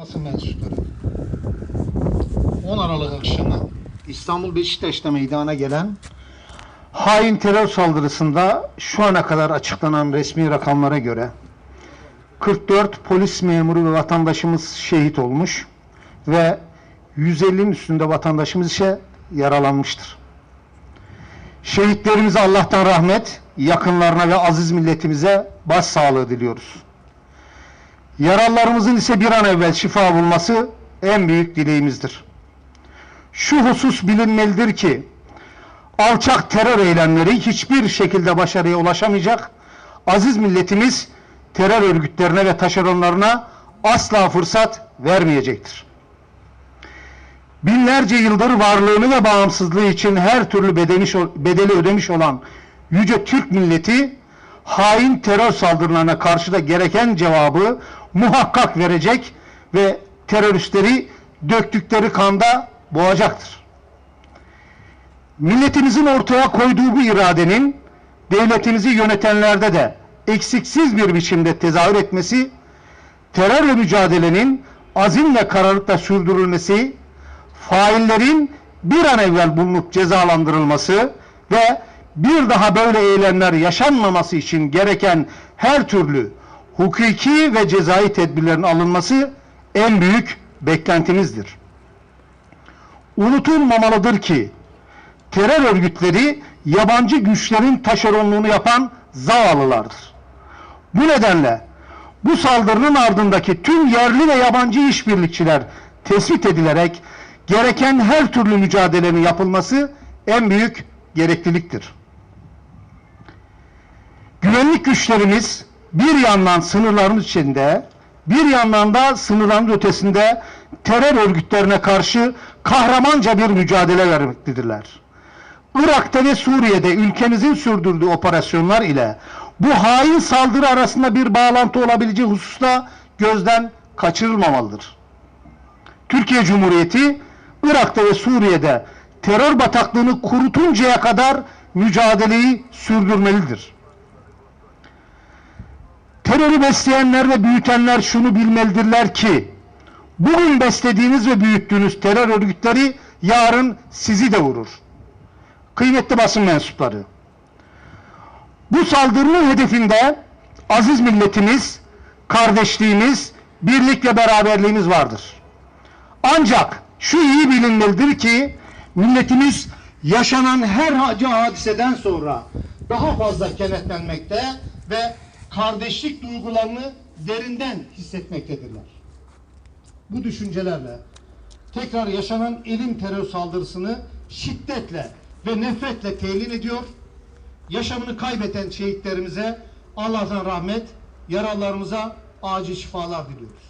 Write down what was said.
basın mensupları. 10 Aralık akşamı İstanbul Beşiktaş'ta meydana gelen hain terör saldırısında şu ana kadar açıklanan resmi rakamlara göre 44 polis memuru ve vatandaşımız şehit olmuş ve 150'nin üstünde vatandaşımız ise yaralanmıştır. Şehitlerimize Allah'tan rahmet, yakınlarına ve aziz milletimize başsağlığı diliyoruz. Yaralılarımızın ise bir an evvel şifa bulması en büyük dileğimizdir. Şu husus bilinmelidir ki alçak terör eylemleri hiçbir şekilde başarıya ulaşamayacak. Aziz milletimiz terör örgütlerine ve taşeronlarına asla fırsat vermeyecektir. Binlerce yıldır varlığını ve bağımsızlığı için her türlü bedeli ödemiş olan yüce Türk milleti hain terör saldırılarına karşı da gereken cevabı muhakkak verecek ve teröristleri döktükleri kanda boğacaktır. Milletimizin ortaya koyduğu bu iradenin devletimizi yönetenlerde de eksiksiz bir biçimde tezahür etmesi, terörle mücadelenin azim ve kararlılıkla sürdürülmesi, faillerin bir an evvel bulunup cezalandırılması ve bir daha böyle eylemler yaşanmaması için gereken her türlü hukuki ve cezai tedbirlerin alınması en büyük beklentimizdir. Unutulmamalıdır ki terör örgütleri yabancı güçlerin taşeronluğunu yapan zavallılardır. Bu nedenle bu saldırının ardındaki tüm yerli ve yabancı işbirlikçiler tespit edilerek gereken her türlü mücadelenin yapılması en büyük gerekliliktir. Güvenlik güçlerimiz bir yandan sınırlarımız içinde, bir yandan da sınırların ötesinde terör örgütlerine karşı kahramanca bir mücadele vermektedirler. Irak'ta ve Suriye'de ülkemizin sürdürdüğü operasyonlar ile bu hain saldırı arasında bir bağlantı olabileceği hususta gözden kaçırılmamalıdır. Türkiye Cumhuriyeti Irak'ta ve Suriye'de terör bataklığını kurutuncaya kadar mücadeleyi sürdürmelidir. Terörü besleyenler ve büyütenler şunu bilmelidirler ki bugün beslediğiniz ve büyüttüğünüz terör örgütleri yarın sizi de vurur. Kıymetli basın mensupları. Bu saldırının hedefinde aziz milletimiz, kardeşliğimiz, birlik ve beraberliğimiz vardır. Ancak şu iyi bilinmelidir ki milletimiz yaşanan her acı hadiseden sonra daha fazla kenetlenmekte ve kardeşlik duygularını derinden hissetmektedirler. Bu düşüncelerle tekrar yaşanan elim terör saldırısını şiddetle ve nefretle telin ediyor. Yaşamını kaybeden şehitlerimize Allah'tan rahmet, yaralılarımıza acil şifalar diliyoruz.